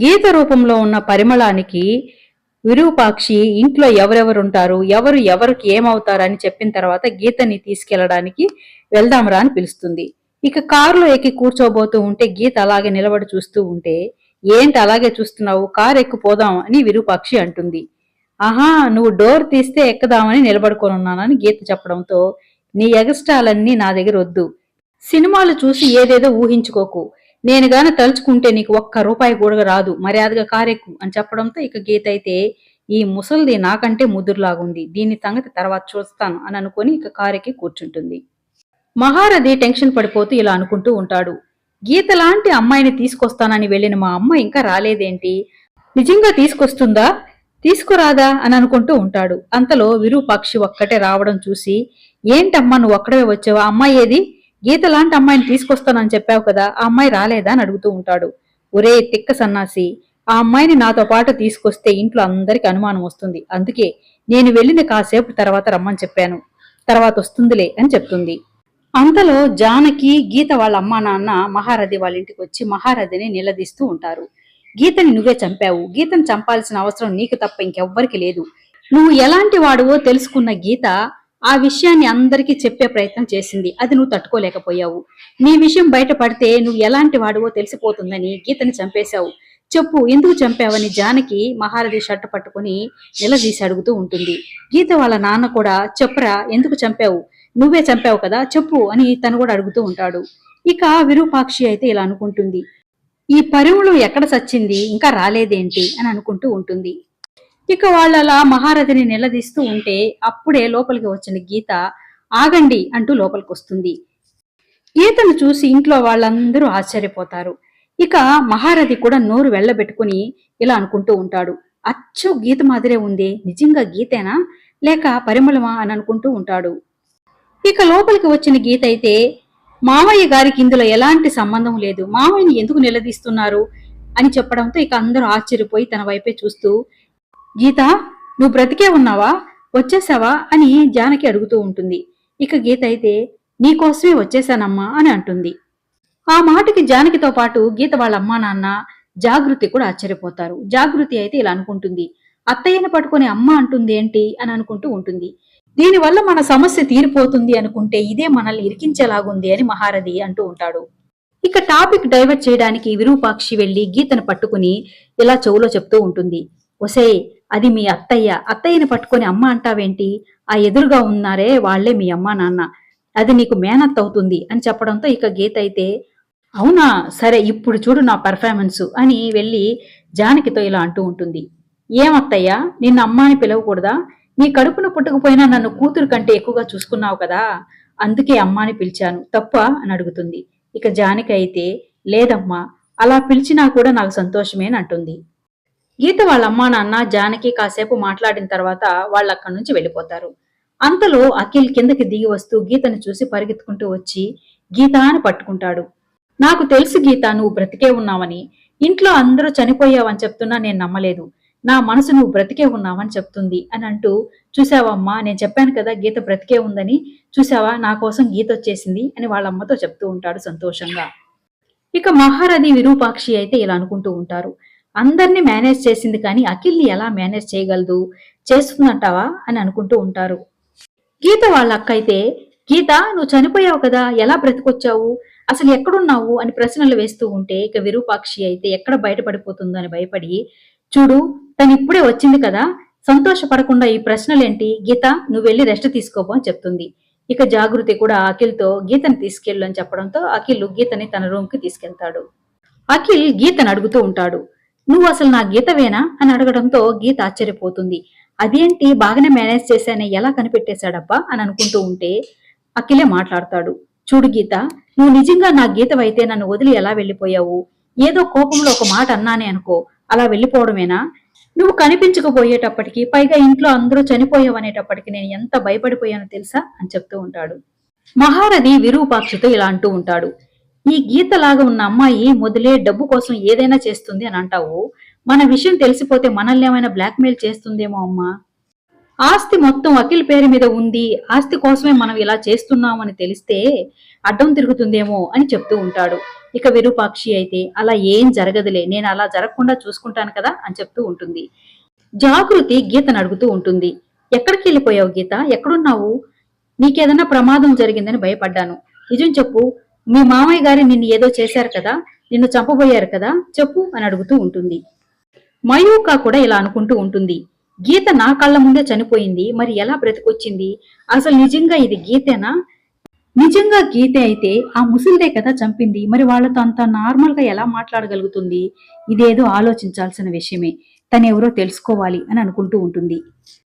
గీత రూపంలో ఉన్న పరిమళానికి విరూపాక్షి ఇంట్లో ఎవరెవరుంటారు? ఎవరు ఎవరికి ఏమవుతారని చెప్పిన తర్వాత గీతని తీసుకెళ్ళడానికి వెళ్దాంరా అని పిలుస్తుంది. ఇక కారులో ఎక్కి కూర్చోబోతూ ఉంటే గీత అలాగే నిలబడి చూస్తూ ఉంటే ఏంటి అలాగే చూస్తున్నావు? కారు ఎక్కిపోదాం అని విరూపాక్షి అంటుంది. ఆహా నువ్వు డోర్ తీస్తే ఎక్కదామని నిలబడుకొని ఉన్నానని గీత చెప్పడంతో నీ ఎగస్టాలన్నీ నా దగ్గర వద్దు. సినిమాలు చూసి ఏదేదో ఊహించుకోకు. నేను గాని తలుచుకుంటే నీకు ఒక్క రూపాయి కూడా రాదు. మర్యాదగా కారెక్కు అని చెప్పడంతో ఇక గీత అయితే ఈ ముసలిది నాకంటే ముదురులాగుంది. దీని సంగతి తర్వాత చూస్తాను అని అనుకుని ఇక కారెక్కి కూర్చుంటుంది. మహారథి టెన్షన్ పడిపోతూ ఇలా అనుకుంటూ ఉంటాడు. గీత లాంటి అమ్మాయిని తీసుకొస్తానని వెళ్ళిన మా అమ్మ ఇంకా రాలేదేంటి? నిజంగా తీసుకొస్తుందా? తీసుకురాదా? అని అనుకుంటూ ఉంటాడు. అంతలో విరూపాక్షి ఒక్కటే రావడం చూసి ఏంటమ్మా నువ్వు ఒక్కడే వచ్చావా? అమ్మాయి ఏది? గీత లాంటి అమ్మాయిని తీసుకొస్తానని చెప్పావు కదా ఆ అమ్మాయి రాలేదా అని అడుగుతూ ఉంటాడు. ఒరే తిక్క సన్నాసి ఆ అమ్మాయిని నాతో పాటు తీసుకొస్తే ఇంట్లో అందరికి అనుమానం వస్తుంది. అందుకే నేను వెళ్ళిన కాసేపు తర్వాత రమ్మని చెప్పాను. తర్వాత వస్తుందిలే అని చెప్తుంది. అంతలో జానకి గీత వాళ్ళ అమ్మా నాన్న మహారథి వాళ్ళ ఇంటికి వచ్చి మహారథిని నిలదీస్తూ ఉంటారు. గీతని నువ్వే చంపావు. గీతను చంపాల్సిన అవసరం నీకు తప్ప ఇంకెవ్వరికి లేదు. నువ్వు ఎలాంటి వాడువో తెలుసుకున్న గీత ఆ విషయాన్ని అందరికీ చెప్పే ప్రయత్నం చేసింది. అది నువ్వు తట్టుకోలేకపోయావు. నీ విషయం బయటపడితే నువ్వు ఎలాంటి వాడువో తెలిసిపోతుందని గీతని చంపేశావు. చెప్పు ఎందుకు చంపావని జానకి మహారథి షర్ట్ పట్టుకుని నిలదీసి అడుగుతూ ఉంటుంది. గీత వాళ్ళ నాన్న కూడా చెప్పురా ఎందుకు చంపావు? నువ్వే చంపావు కదా చెప్పు అని తను కూడా అడుగుతూ ఉంటాడు. ఇక విరూపాక్షి అయితే ఇలా అనుకుంటుంది. ఈ పరిమళం ఎక్కడ సచ్చింది? ఇంకా రాలేదేంటి? అని అనుకుంటూ ఉంటుంది. ఇక వాళ్ళలా మహారథిని నిలదీస్తూ ఉంటే అప్పుడే లోపలికి వచ్చిన గీత ఆగండి అంటూ లోపలికి వస్తుంది గీతను చూసి ఇంట్లో వాళ్ళందరూ ఆశ్చర్యపోతారు. ఇక మహారథి కూడా నోరు వెళ్ళబెట్టుకుని ఇలా అనుకుంటూ ఉంటాడు. అచ్చు గీత మాదిరే ఉంది. నిజంగా గీతేనా? లేక పరిమళమా? అని అనుకుంటూ ఉంటాడు. ఇక లోపలికి వచ్చిన గీత అయితే మామయ్య గారికి ఇందులో ఎలాంటి సంబంధం లేదు. మామయ్యని ఎందుకు నిలదీస్తున్నారు? అని చెప్పడంతో ఇక అందరూ ఆశ్చర్యపోయి తన వైపే చూస్తూ గీత నువ్వు బ్రతికే ఉన్నావా? వచ్చేసావా? అని జానకి అడుగుతూ ఉంటుంది. ఇక గీత అయితే నీకోసమే వచ్చేసానమ్మా అని అంటుంది. ఆ మాటకి జానకితో పాటు గీత వాళ్ళ అమ్మా నాన్న జాగృతి కూడా ఆశ్చర్యపోతారు. జాగృతి అయితే ఇలా అనుకుంటుంది. అత్తయ్యను పట్టుకొని అమ్మ అంటుంది ఏంటి అని అనుకుంటూ ఉంటుంది. దీనివల్ల మన సమస్య తీరిపోతుంది అనుకుంటే ఇదే మనల్ని ఇరికించేలాగుంది అని మహారథి అంటూ ఉంటాడు. ఇక టాపిక్ డైవర్ట్ చేయడానికి విరూపాక్షి వెళ్ళి గీతను పట్టుకుని ఇలా చెవులో చెప్తూ ఉంటుంది. ఒసే అది మీ అత్తయ్య. అత్తయ్యని పట్టుకొని అమ్మ అంటావేంటి? ఆ ఎదురుగా ఉన్నారే వాళ్ళే మీ అమ్మ నాన్న. అది నీకు మేనత్ అవుతుంది అని చెప్పడంతో ఇక గీత అయితే అవునా? సరే ఇప్పుడు చూడు నా పర్ఫార్మెన్స్ అని వెళ్ళి జానకితో ఇలా అంటూ ఉంటుంది. ఏమత్తయ్యా నిన్న అమ్మ అని పిలవకూడదా? నీ కడుపున పుట్టకపోయినా నన్ను కూతురు కంటే ఎక్కువగా చూసుకున్నావు కదా? అందుకే అమ్మాని పిలిచాను. తప్ప? అని అడుగుతుంది. ఇక జానకి అయితే లేదమ్మా. అలా పిలిచినా కూడా నాకు సంతోషమే అని అంటుంది. గీత వాళ్ళ అమ్మా నాన్న జానకి కాసేపు మాట్లాడిన తర్వాత వాళ్ళు అక్కడి నుంచి వెళ్ళిపోతారు. అంతలో అఖిల్ కిందకి దిగి వస్తూ గీతను చూసి పరిగెత్తుకుంటూ వచ్చి గీత అని పట్టుకుంటాడు. నాకు తెలుసు గీత నువ్వు బ్రతికే ఉన్నావని. ఇంట్లో అందరూ చనిపోయావని చెప్తున్నా నేను నమ్మలేదు. నా మనసు నువ్వు బ్రతికే ఉన్నావని చెప్తుంది అని అంటూ చూసావమ్మా నేను చెప్పాను కదా గీత బ్రతికే ఉందని. చూసావా నా కోసం గీత వచ్చేసింది అని వాళ్ళ అమ్మతో చెప్తూ ఉంటాడు సంతోషంగా. ఇక మహారథి విరూపాక్షి అయితే ఇలా అనుకుంటూ ఉంటారు. అందరినీ మేనేజ్ చేసింది కానీ అఖిల్ని ఎలా మేనేజ్ చేయగలదు? చేస్తుందంటావా? అని అనుకుంటూ ఉంటారు. గీత వాళ్ళ అక్క అయితే గీత నువ్వు చనిపోయావు కదా ఎలా బ్రతికొచ్చావు? అసలు ఎక్కడున్నావు? అని ప్రశ్నలు వేస్తూ ఉంటే ఇక విరూపాక్షి అయితే ఎక్కడ బయటపడిపోతుందో అని భయపడి చూడు తను ఇప్పుడే వచ్చింది కదా సంతోషపడకుండా ఈ ప్రశ్నలేంటి? గీత నువ్వు వెళ్ళి రెస్ట్ తీసుకోపో అని చెప్తుంది. ఇక జాగృతి కూడా అఖిల్తో గీతని తీసుకెళ్ళు అని చెప్పడంతో అఖిల్ గీతని తన రూమ్కి తీసుకెళ్తాడు. అఖిల్ గీతను అడుగుతూ ఉంటాడు. నువ్వు అసలు నా గీతవేనా అని అడగడంతో గీత ఆశ్చర్యపోతుంది. అదేంటి? బాగానే మేనేజ్ చేశానే ఎలా కనిపెట్టేశాడబ్బా? అని అనుకుంటూ ఉంటే అఖిలే మాట్లాడతాడు. చూడు గీత నువ్వు నిజంగా నా గీతవైతే నన్ను వదిలి ఎలా వెళ్ళిపోయావు? ఏదో కోపంలో ఒక మాట అన్నానే అనుకో. అలా వెళ్ళిపోవడమేనా? నువ్వు కనిపించకపోయేటప్పటికి పైగా ఇంట్లో అందరూ చనిపోయావనేటప్పటికి నేను ఎంత భయపడిపోయానో తెలుసా? అని చెప్తూ ఉంటాడు. మహారథి విరూపాక్షితో ఇలా అంటూ ఉంటాడు. ఈ గీతలాగా ఉన్న అమ్మాయి మొదలే డబ్బు కోసం ఏదైనా చేస్తుంది అని అంటావు? మన విషయం తెలిసిపోతే మనల్ని ఏమైనా బ్లాక్మెయిల్ చేస్తుందేమో అమ్మా. ఆస్తి మొత్తం అఖిల్ పేరు మీద ఉంది. ఆస్తి కోసమే మనం ఇలా చేస్తున్నామని తెలిస్తే అడ్డం తిరుగుతుందేమో అని చెప్తూ ఉంటాడు. ఇక విరూపాక్షి అయితే అలా ఏం జరగదులే నేను అలా జరగకుండా చూసుకుంటాను కదా అని చెప్తూ ఉంటుంది. జాగృతి గీతను అడుగుతూ ఉంటుంది. ఎక్కడికి వెళ్ళిపోయావు గీత? ఎక్కడున్నావు? నీకేదైనా ప్రమాదం జరిగిందని భయపడ్డాను. నిజం చెప్పు మీ మామయ్య గారి నిన్ను ఏదో చేశారు కదా నిన్ను చంపబోయారు కదా చెప్పు అని అడుగుతూ ఉంటుంది. మయూక కూడా ఇలా అనుకుంటూ ఉంటుంది. గీత నా కళ్ళ ముందే చనిపోయింది మరి ఎలా బ్రతికొచ్చింది? అసలు నిజంగా ఇది గీతేనా? నిజంగా గీతే అయితే ఆ ముసలిదే కదా చంపింది మరి వాళ్ళతో అంత నార్మల్గా ఎలా మాట్లాడగలుగుతుంది? ఇదేదో ఆలోచించాల్సిన విషయమే. తనెవరో తెలుసుకోవాలి అని అనుకుంటూ ఉంటుంది.